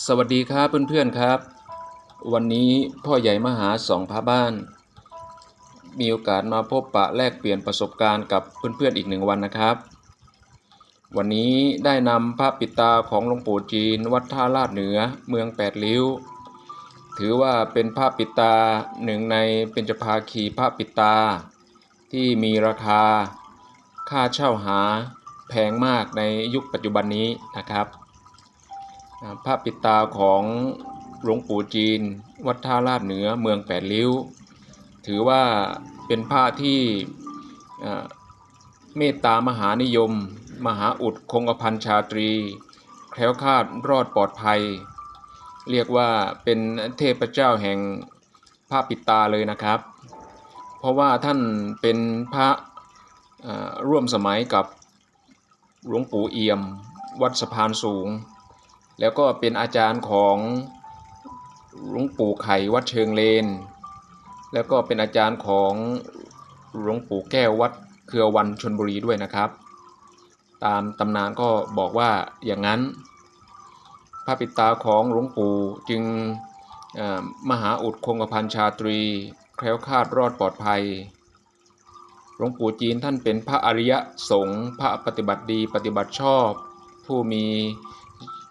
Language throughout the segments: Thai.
สวัสดีครับเพื่อนๆครับ วันนี้พ่อใหญ่มหาสองพระบ้าน มีโอกาสมาพบปะแลกเปลี่ยนประสบการณ์กับเพื่อนๆอีกหนึ่งวันนะครับ วันนี้ได้นำพระปิตาของหลวงปู่จีน วัดท่าลาดเหนือเมืองแปดริ้ว ถือว่าเป็นพระปิตาหนึ่งในเป็นจภาคีพระปิตา ที่มีราคาค่าเช่าหาแพงมากในยุคปัจจุบันนี้นะครับ อ่าพปิดตาของหลวงปู่จีน วัดท่าลาดเหนือเมืองแปดริ้ว ถือว่าเป็นพระที่เมตตามหานิยม มหาอุดคงกระพันชาตรี แคล้วคลาดรอดปลอดภัย เรียกว่าเป็นเทพเจ้าแห่งพระปิดตาเลยนะครับ เพราะว่าท่านเป็นพระร่วมสมัยกับหลวงปู่เอี่ยม วัดสะพานสูง แล้วก็เป็นอาจารย์ของหลวงปู่ไข่วัดเชิงเลน แล้วก็เป็นอาจารย์ของหลวงปู่แก้ววัดเครือวันชนบุรีด้วยนะครับ ตามตำนานก็บอกว่าอย่างนั้น พระปิตาของหลวงปู่จึงมหาอุดคงกระพันชาตรี แคล้วคลาดรอดปลอดภัย หลวงปู่จีนท่านเป็นพระอริยสงฆ์พระปฏิบัติดีปฏิบัติชอบ ผู้มี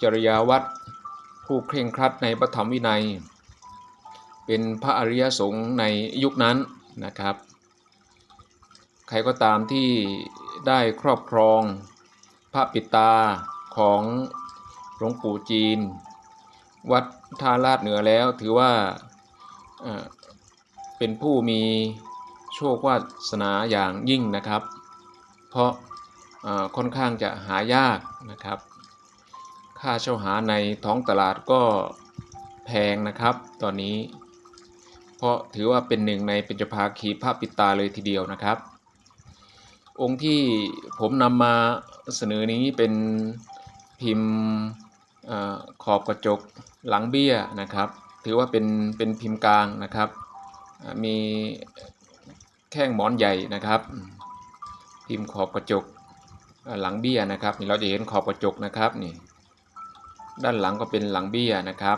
จริยาวัดผู้เคร่งครัดในพระธรรมวินัย เป็นพระอริยสงฆ์ในยุคนั้นนะครับ ใครก็ตามที่ได้ครอบครองพระปิตาของหลวงปู่จีน วัดท่าลาดเหนือแล้วถือว่าเป็นผู้มีโชควาสนาอย่างยิ่งนะครับ เพราะค่อนข้างจะหายากนะครับ ค่าเช่าหาในท้องตลาดก็แพงนะครับ ตอนนี้ เพราะถือว่าเป็นหนึ่งในเป็นจภาคีพระปิดตาเลยทีเดียวนะครับ องค์ที่ผมนำมาเสนอนี้เป็นพิมพ์ขอบกระจกหลังเบี้ยนะครับ ถือว่าเป็นเป็นพิมพ์กลางนะครับ มีแข้งหมอนใหญ่นะครับ พิมพ์ขอบกระจกหลังเบี้ยนะครับนี่เราจะเห็นขอบกระจกนะครับนี่ ด้านหลังก็เป็นหลังเบี้ยนะครับ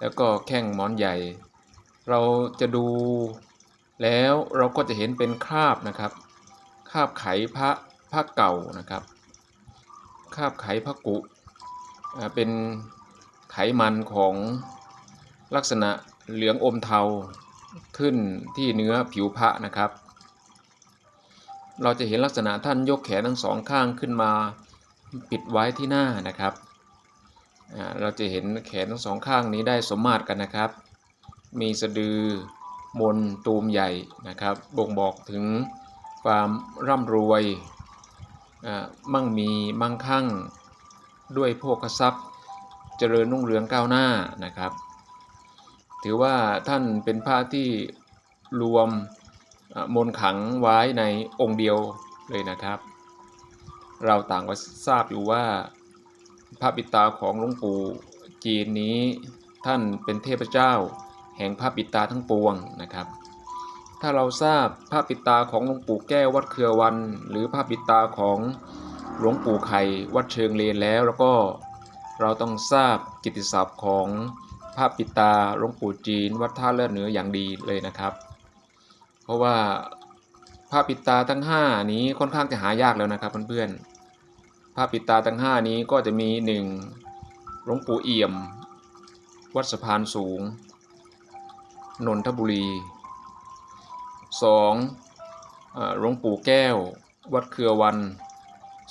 แล้วก็แข้งหมอนใหญ่ เราจะดูแล้วเราก็จะเห็นเป็นคราบนะครับ คราบไขพระพระเก่านะครับ คราบไขพระกุ เป็นไขมันของลักษณะเหลืองอมเทาขึ้นที่เนื้อผิวพระนะครับ เราจะเห็นลักษณะท่านยกแขนทั้งสองข้างขึ้นมา ปิดไว้ที่หน้านะครับ เราจะเห็นแขนทั้งสองข้างนี้ได้สมมาตรกันนะครับ มีสะดือมนตูมใหญ่นะครับ บ่งบอกถึงความร่ำรวยอ่ามั่งมีมั่งคั่ง ด้วยโภคทรัพย์ เจริญรุ่งเรืองก้าวหน้านะครับ ถือว่าท่านเป็นพระที่รวมมนขังไว้ในองค์เดียวเลยนะครับ เราต่างก็ทราบอยู่ว่า พระปิดตาของหลวงปู่จีนนี้ท่านเป็นเทพเจ้า แห่งพระปิดตาทั้งปวงนะครับ ถ้าเราทราบพระปิดตาของหลวงปู่แก้ววัดเครือวัน หรือพระปิดตาของหลวงปู่ไข่วัดเชิงเลนแล้วแล้วก็เราต้องทราบกิตติศัพท์ของพระปิดตาหลวงปู่จีน วัดท่าเลือดเหนืออย่างดีเลยนะครับ เพราะว่าพระปิดตาทั้ง 5 นี้ค่อนข้างจะหายากแล้วนะครับเพื่อนๆ พระปิตาทั้งห้านี้ก็จะมีหนึ่งหลวงปู่เอี่ยม วัดสะพานสูง นนทบุรีสองหลวงปู่แก้ว วัดเครือวัน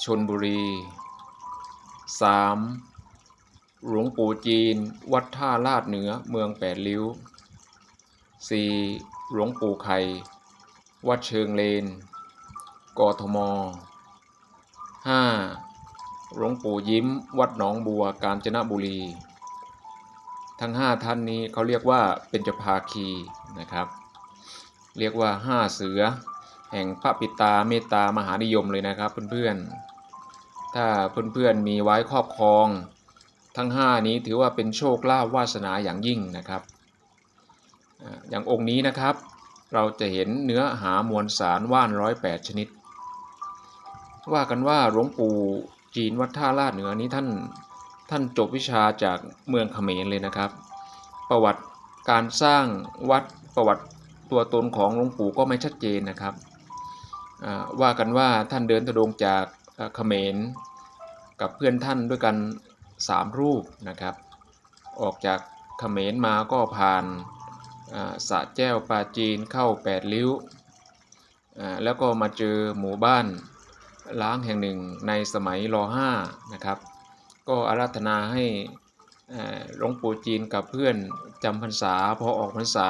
ชนบุรีสามหลวงปู่จีน วัดท่าลาดเหนือเมืองแปดริ้วสี่หลวงปู่ไข่ วัดเชิงเลน กทมห้า หลวงปู่ยิ้ม วัดหนองบัวกาญจนบุรี ทั้งห้าท่านนี้เขาเรียกว่าเป็นจภาคีนะครับ เรียกว่าห้าเสือ แห่งพระปิตาเมตตามหานิยมเลยนะครับเพื่อนๆ ถ้าเพื่อนๆมีไว้ครอบครอง ทั้งห้านี้ถือว่าเป็นโชคลาภวาสนาอย่างยิ่งนะครับอ่าอย่างองค์นี้นะครับเราจะเห็นเนื้อหามวลสารว่านร้อยแปดชนิด ว่ากันว่าหลวงปู่ จีนวัดท่าลาดเหนือนี้ท่านท่านจบวิชาจากเมืองเขมรเลยนะครับ ประวัติการสร้างวัดประวัติตัวตนของหลวงปู่ก็ไม่ชัดเจนนะครับว่ากันว่าท่านเดินธุดงจากเขมรกับเพื่อนท่านด้วยกันสามรูปนะครับ ออกจากเขมรมาก็ผ่านสะแจ้วปาจีนเข้าแปดริ้ว แล้วก็มาเจอหมู่บ้าน ล้างแห่งหนึ่งในสมัยร5นะครับ ก็อาราธนาให้หลวงปู่จีนกับเพื่อนจำพรรษาพอออกพรรษา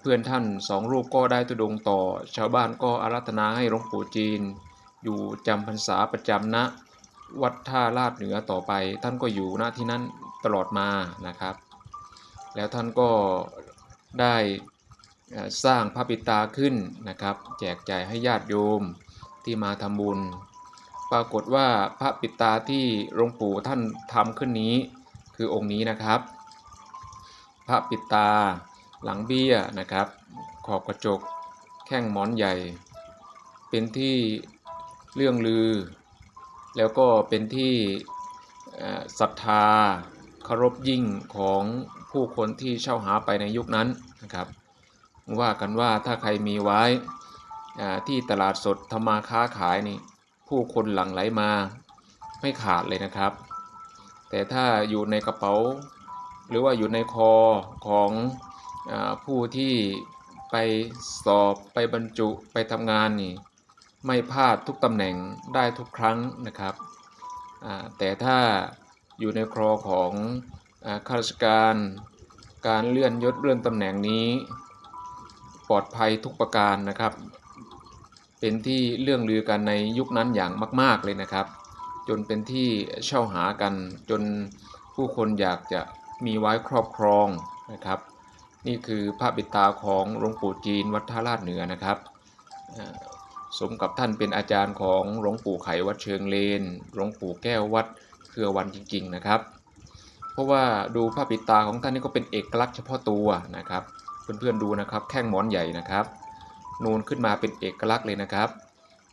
เพื่อนท่านสองรูปก็ได้ตุดงต่อ ชาวบ้านก็อาราธนาให้หลวงปู่จีน อยู่จำพรรษาประจำณวัดท่าลาดเหนือต่อไป ท่านก็อยู่ณที่นั้นตลอดมานะครับ แล้วท่านก็ได้สร้างพระปิตาขึ้นนะครับ แจกจ่ายให้ญาติโยม ที่มาทำบุญ ปรากฏว่าพระปิดตาที่หลวงปู่ท่านทำขึ้นนี้ คือองค์นี้นะครับ พระปิดตาหลังเบี้ยนะครับ ขอบกระจก แข้งหมอนใหญ่ เป็นที่เรื่องลือ แล้วก็เป็นที่ศรัทธาเคารพยิ่งของผู้คนที่เช่าหาไปในยุคนั้นนะครับ ว่ากันว่าถ้าใครมีไว้ ที่ตลาดสดทำมาค้าขายนี่ผู้คนหลั่งไหลมาไม่ขาดเลยนะครับ แต่ถ้าอยู่ในกระเป๋า หรือว่าอยู่ในคอของอผู้ที่ไปสอบไปบรรจุไปทำงานนี่ไม่พลาดทุกตำแหน่งได้ทุกครั้งนะครับ แต่ถ้าอยู่ในครอของอข้าราชการการเลื่อนยศเลื่อนตำแหน่งนี้ ปลอดภัยทุกประการนะครับ เป็นที่เรื่องลือกันในยุคนั้นอย่างมาก ๆเลยนะครับ จนเป็นที่เช่าหากันจนผู้คนอยากจะมีไว้ครอบครองนะครับ นี่คือพระปิตาของหลวงปู่จีนวัดท่าลาดเหนือนะครับสมกับท่านเป็นอาจารย์ของหลวงปู่ไขวัดเชิงเลนหลวงปู่แก้ววัดเครือวันจริง ๆนะครับ เพราะว่าดูพระปิตาของท่านนี่ก็เป็นเอกลักษณ์เฉพาะตัวนะครับ เพื่อนๆดูนะครับ แข้งหมอนใหญ่นะครับ นูนขึ้นมาเป็นเอกลักษณ์เลยนะครับ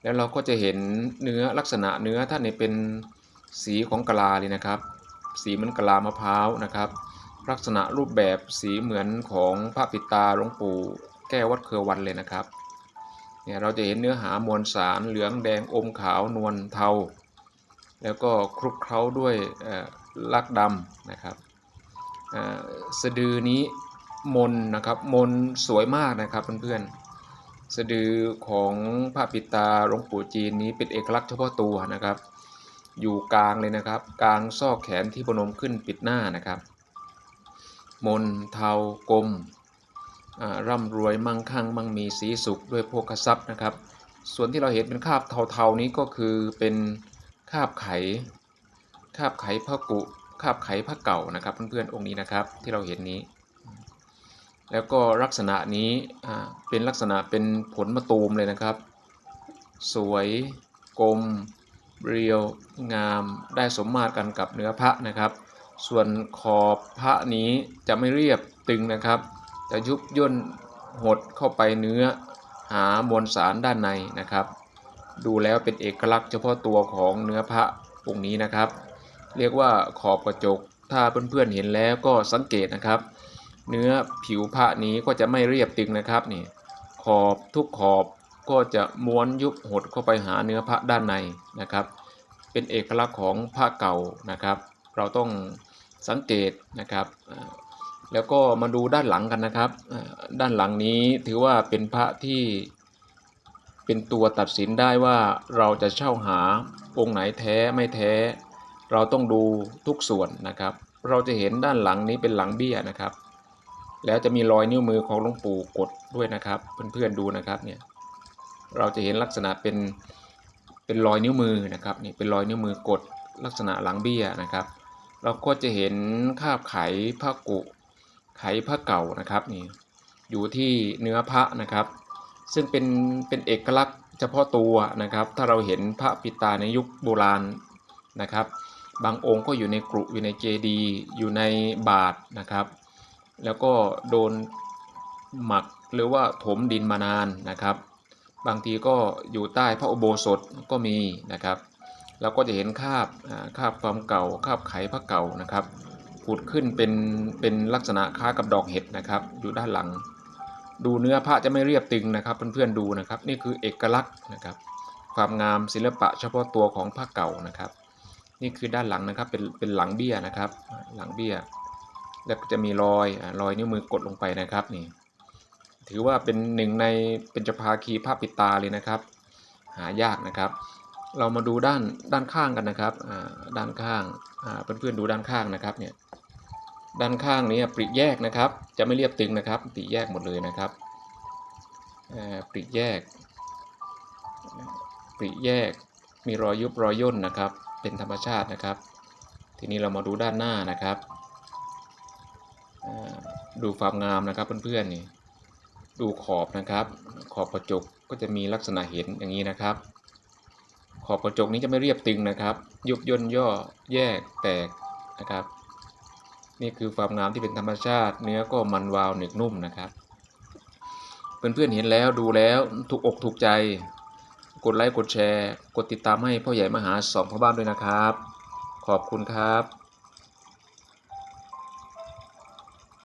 แล้วเราก็จะเห็นเนื้อลักษณะเนื้อท่านเนี่ยเป็นสีของกะลาเลยนะครับ สีเหมือนกะลามะพร้าวนะครับ ลักษณะรูปแบบสีเหมือนของพระปิตาหลวงปู่แก้ววัดเครือวันเลยนะครับเนี่ยเราจะเห็นเนื้อหามวลสารเหลืองแดงอมขาวนวลเทา แล้วก็คลุกเคล้าด้วยลักดำนะครับเสะดือนี้มนนะครับมนสวยมากนะครับเพื่อนๆ สะดือของพระปิตาหลวงปู่จีนนี้เป็นเอกลักษณ์เฉพาะตัวนะครับ อยู่กลางเลยนะครับ กลางซอกแขนที่พนมขึ้นปิดหน้านะครับ มนเทากลมร่ำรวยมั่งคั่งมั่งมีสีสุขด้วยโภคทรัพย์นะครับ ส่วนที่เราเห็นเป็นคาบเทาๆนี้ก็คือเป็นคาบไขคาบไขพระกุคาบไขพระเก่านะครับเพื่อนๆองค์นี้นะครับที่เราเห็นนี้ แล้วก็ลักษณะนี้เป็นลักษณะเป็นผลมะตูมเลยนะครับ สวยกลม เรียวงามได้สมมาตรกันกับเนื้อพระนะครับ ส่วนขอบพระนี้จะไม่เรียบตึงนะครับ จะยุบย่นหดเข้าไปเนื้อหามวลสารด้านในนะครับ ดูแล้วเป็นเอกลักษณ์เฉพาะตัวของเนื้อพระองค์นี้นะครับ เรียกว่าขอบกระจกถ้าเพื่อนๆเห็นแล้วก็สังเกตนะครับ เนื้อผิวพระนี้ก็จะไม่เรียบตึงนะครับนี่ขอบทุกขอบก็จะม้วนยุบหดเข้าไปหาเนื้อพระด้านในนะครับ เป็นเอกลักษณ์ของพระเก่านะครับ เราต้องสังเกตนะครับ แล้วก็มาดูด้านหลังกันนะครับ ด้านหลังนี้ถือว่าเป็นพระที่เป็นตัวตัดสินได้ว่าเราจะเช่าหาองค์ไหนแท้ไม่แท้ เราต้องดูทุกส่วนนะครับ เราจะเห็นด้านหลังนี้เป็นหลังเบี้ยนะครับ แล้วจะมีรอยนิ้วมือของหลวงปู่กดด้วยนะครับ เพื่อนๆดูนะครับเนี่ยเราจะเห็นลักษณะเป็นเป็นรอยนิ้วมือนะครับนี่เป็นรอยนิ้วมือกดลักษณะหลังเบี้ยนะครับ เราก็จะเห็นคาบไขพระกุไขพระเก่านะครับนี่อยู่ที่เนื้อพระนะครับ ซึ่งเป็นเป็นเอกลักษณ์เฉพาะตัวนะครับ ถ้าเราเห็นพระปิตาในยุคโบราณนะครับ บางองค์ก็อยู่ในกรุอยู่ในเจดีย์อยู่ในบาทนะครับ แล้วก็โดนหมักหรือว่าถมดินมานานนะครับ บางทีก็อยู่ใต้พระอุโบสถก็มีนะครับเราก็จะเห็นคาบคาบความเก่าคาบไขพระเก่านะครับผุดขึ้นเป็นเป็นลักษณะคล้ายกับดอกเห็ดนะครับ อยู่ด้านหลัง ดูเนื้อพระจะไม่เรียบตึงนะครับเพื่อนๆดูนะครับ นี่คือเอกลักษณ์นะครับ ความงามศิลปะเฉพาะตัวของพระเก่านะครับ นี่คือด้านหลังนะครับเป็นเป็นหลังเบี้ยนะครับ หลังเบี้ย แล้วก็จะมีรอยรอยนิ้วมือกดลงไปนะครับนี่ถือว่าเป็นหนึ่งในเป็นจภาคีภาพปิดตาเลยนะครับ หายากนะครับ เรามาดูด้านด้านข้างกันนะครับอ่าด้านข้างอ่าเพื่อนๆดูด้านข้างนะครับเนี่ยด้านข้างนี้ปริแยกนะครับ จะไม่เรียบตึงนะครับปริแยกหมดเลยนะครับอ่าปริแยกปริแยกมีรอยยุบรอยย่นนะครับ เป็นธรรมชาตินะครับ ทีนี้เรามาดูด้านหน้านะครับ ดูความงามนะครับเพื่อนๆนี่ดูขอบนะครับ ขอบกระจกก็จะมีลักษณะเห็นอย่างนี้นะครับ ขอบกระจกนี้จะไม่เรียบตึงนะครับยุบย่นย่อแยกแตกนะครับ นี่คือความงามที่เป็นธรรมชาติ เนื้อก็มันวาวหนึบนุ่มนะครับ เพื่อนๆเห็นแล้วดูแล้วถูกอกถูกใจ กดไลค์กดแชร์ กดติดตามให้พ่อใหญ่มหาสองพ่อบ้านด้วยนะครับ ขอบคุณครับ